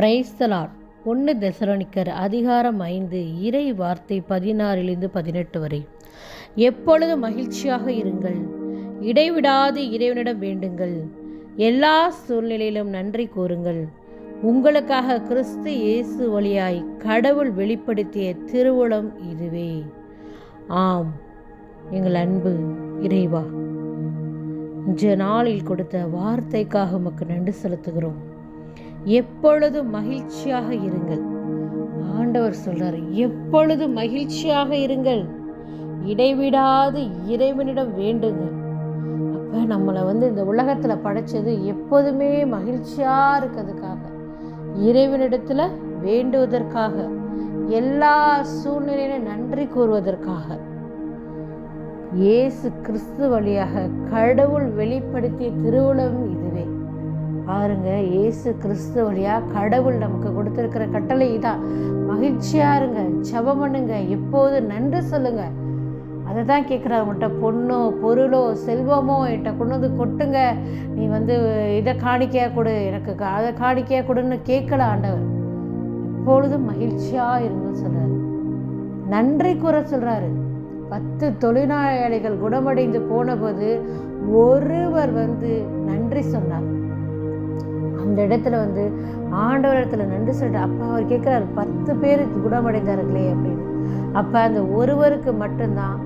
Praise the Lord ஒன்று தெசலோனிக்கர் அதிகாரம் ஐந்து இறை வார்த்தை பதினாறிலிருந்து பதினெட்டு வரை. எப்பொழுது மகிழ்ச்சியாக இருங்கள்? இடைவிடாது இறைவனிடம் வேண்டுங்கள். எல்லா சூழ்நிலையிலும் நன்றி கூறுங்கள். உங்களுக்காக கிறிஸ்து இயேசு வழியாய் கடவுள் வெளிப்படுத்திய திருவுளம் இதுவே. ஆம் எங்கள் அன்பு இறைவா இன்றைய நாளில் கொடுத்த வார்த்தைக்காக உமக்கு நன்றி செலுத்துகிறோம். எப்பொழுதும் மகிழ்ச்சியாக இருங்கள். ஆண்டவர் சொல்றார் எப்பொழுது மகிழ்ச்சியாக இருங்கள். இடைவிடாது இறைவனிடம் வேண்டுங்கள் அப்போ நம்மளை வந்து இந்த உலகத்தில் படைச்சது எப்போதுமே மகிழ்ச்சியாக இருக்கிறதுக்காக இறைவனிடத்தில் வேண்டுவதற்காக எல்லா சூழ்நிலையிலும் நன்றி கூறுவதற்காக. இயேசு கிறிஸ்து வழியாக கடவுள் வெளிப்படுத்திய திருவுளம் இது. பாருங்க இயேசு கிறிஸ்து வழியாக கடவுள் நமக்கு கொடுத்துருக்கிற கட்டளை இதான். மகிழ்ச்சியாக இருங்க ஜபம் பண்ணுங்க எப்போது நன்றி சொல்லுங்க. அதை தான் கேட்குறாரு உங்கள்கிட்ட பொண்ணோ பொருளோ செல்வமோ என்கிட்ட கொண்டு வந்து கொட்டுங்க. நீ வந்து இதை காணிக்கையாக கொடு எனக்கு கா- அதை காணிக்கையாக கொடுன்னு கேட்கல ஆண்டவர். எப்பொழுதும் மகிழ்ச்சியாக இருங்கன்னு சொல்கிறார் நன்றி கூற சொல்கிறாரு பத்து தொழிலாளிகள் குணமடைந்து போனபோது ஒருவர் வந்து நன்றி சொன்னார். அந்த இடத்துல வந்து ஆண்டவர் இடத்துல நன்றி சொல்லிட்டு அப்பா அவர் கேட்குறாரு பத்து பேர் குணமடைந்தார்களே அப்படின்னு. அப்போ அந்த ஒருவருக்கு மட்டும்தான்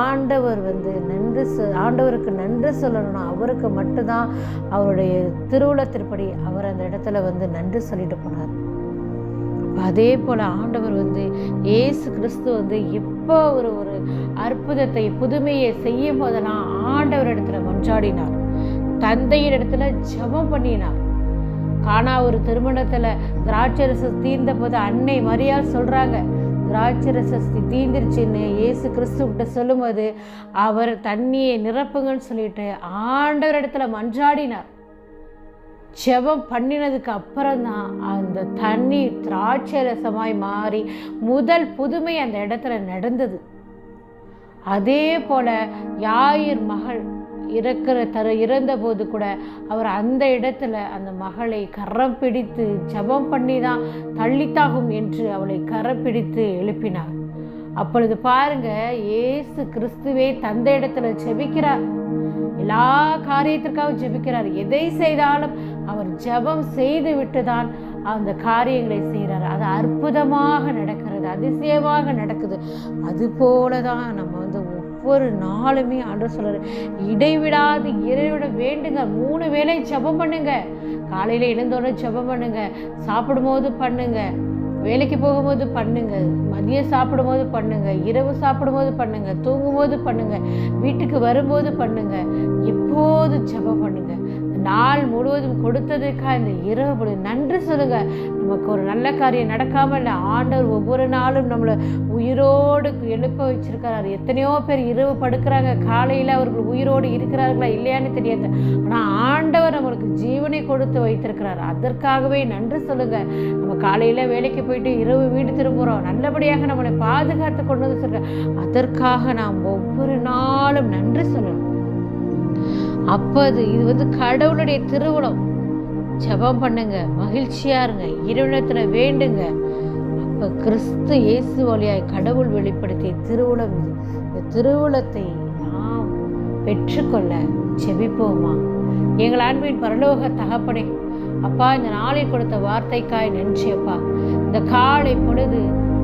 ஆண்டவர் வந்து நன்றி சொ ஆண்டவருக்கு நன்றி சொல்லணும்னா அவருக்கு மட்டும்தான் அவருடைய திருவுளத்திற்படி அவர் அந்த இடத்துல வந்து நன்றி சொல்லிட்டு போனார். அதே போல் ஆண்டவர் வந்து ஏசு கிறிஸ்து வந்து எப்போ ஒரு ஒரு அற்புதத்தை புதுமையை செய்யும் போதெல்லாம் ஆண்டவர் இடத்துல மன்றாடினார் தந்தையின் இடத்துல ஜபம் பண்ணினார். காணா ஒரு திருமணத்தில் திராட்சரச தீர்ந்த போது அன்னை மரியாள் சொல்கிறாங்க திராட்சரச தீந்துருச்சுன்னு இயேசு கிறிஸ்து கிட்ட சொல்லும்போது அவர் தண்ணியை நிரப்புங்கன்னு சொல்லிட்டு ஆண்டவர் இடத்துல மன்றாடினார். ஜெபம் பண்ணினதுக்கு அப்புறம் தான் அந்த தண்ணி திராட்சை ரசமாய் மாறி முதல் புதுமை அந்த இடத்துல நடந்தது. அதே போல யாயிர் மகள் இறக்கிற தர இறந்தபோது கூட அவர் அந்த இடத்துல அந்த மகளை கரம் பிடித்து ஜெபம் பண்ணி தான் தள்ளித்தாகும் என்று அவளை கரம் பிடித்து எழுப்பினார். அப்பொழுது பாருங்க ஏசு கிறிஸ்துவே தந்த இடத்துல ஜெபிக்கிறார். எல்லா காரியத்திற்காக ஜெபிக்கிறார். எதை செய்தாலும் அவர் ஜெபம் செய்து விட்டுதான் அந்த காரியங்களை செய்கிறார். அது அற்புதமாக நடக்கிறது அதிசயமாக நடக்குது. அது போல தான் நம்ம வந்து ஒவ்வொரு நாளுமே ஆண்டு சொல்கிறார் இடைவிடாது இறைவிட வேண்டுங்க. மூணு வேளை ஜெபம் பண்ணுங்க. காலையில் எழுந்தோடனே ஜெபம் பண்ணுங்க. சாப்பிடும்போது பண்ணுங்க. வேலைக்கு போகும்போது பண்ணுங்க. மதியம் சாப்பிடும்போது பண்ணுங்க. இரவு சாப்பிடும்போது பண்ணுங்க. தூங்கும்போது பண்ணுங்க. வீட்டுக்கு வரும்போது பண்ணுங்க. எப்போது ஜெபம் பண்ணுங்க? நாள் முழுவதும் கொடுத்ததுக்காக இந்த இரவு பொழுது. நன்றி சொல்லுங்க. நமக்கு ஒரு நல்ல காரியம் நடக்காமல் இல்லை. ஆண்டவர் ஒவ்வொரு நாளும் நம்மளை உயிரோடு எழுப்ப வச்சிருக்கிறார். எத்தனையோ பேர் இரவு படுக்கிறாங்க. காலையில் அவர்கள் உயிரோடு இருக்கிறார்களா இல்லையான்னு தெரியாது. ஆனால் ஆண்டவர் நம்மளுக்கு ஜீவனை கொடுத்து வைத்திருக்கிறார். அதற்காகவே நன்றி சொல்லுங்க. நம்ம காலையில் வேலைக்கு போயிட்டு இரவு வீடு திரும்புகிறோம் நல்லபடியாக நம்மளை பாதுகாத்து கொண்டு வந்து அதற்காக நாம் ஒவ்வொரு நாளும் நன்றி சொல்லணும். அப்போ அது இது வந்து கடவுளுடைய திருவுளம். ஜெபம் பண்ணுங்க மகிழ்ச்சியா இருங்க இறைவனத்துல வேண்டுங்க. அப்ப கிறிஸ்து இயேசு வழியாய் கடவுள் வெளிப்படுத்திய திருவுளம் இது. இந்த திருவுளத்தை நாம் பெற்றுக்கொள்ள ஜெபிப்போமா? எங்கள் அன்பின் பரலோக தகப்பனே அப்பா இந்த நாளில் கொடுத்த வார்த்தைக்காய் நன்றி அப்பா. இந்த காலை பொழுது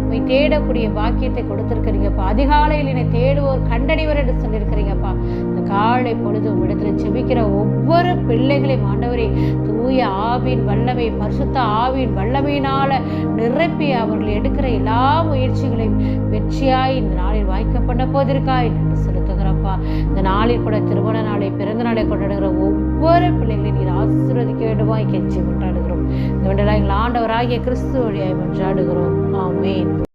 போய் தேடக்கூடிய பாக்கியத்தை கொடுத்துருக்கிறீங்கப்பா. அதிகாலையில் என்னை தேடுவோர் கண்டடைவர் என்று சொல்லியிருக்கிறீங்கப்பா. காலை பொழுது இடத்துல செபிக்கிற ஒவ்வொரு பிள்ளைகளையும் ஆண்டவரே தூய ஆவின் வல்லமை பரிசுத்த ஆவின் வல்லமையினால நிரப்பி அவர்கள் எடுக்கிற எல்லா முயற்சிகளையும் வெற்றியாய் இந்த நாளில் வாய்க்க பண்ண போதிருக்காய் என்று செலுத்துகிறப்பா. இந்த நாளில் கூட திருமண நாளை பிறந்த நாளை கொண்டாடுகிற ஒவ்வொரு பிள்ளைகளையும் நீர் ஆசீர்வதிக்க வேண்டுமாய் கெஞ்சி கொண்டாடுகிறோம். இந்த வேண்டெல்லாம் எங்கள் ஆண்டவராகிய கிறிஸ்து வழியாய் கொண்டாடுகிறோம் ஆமேன்.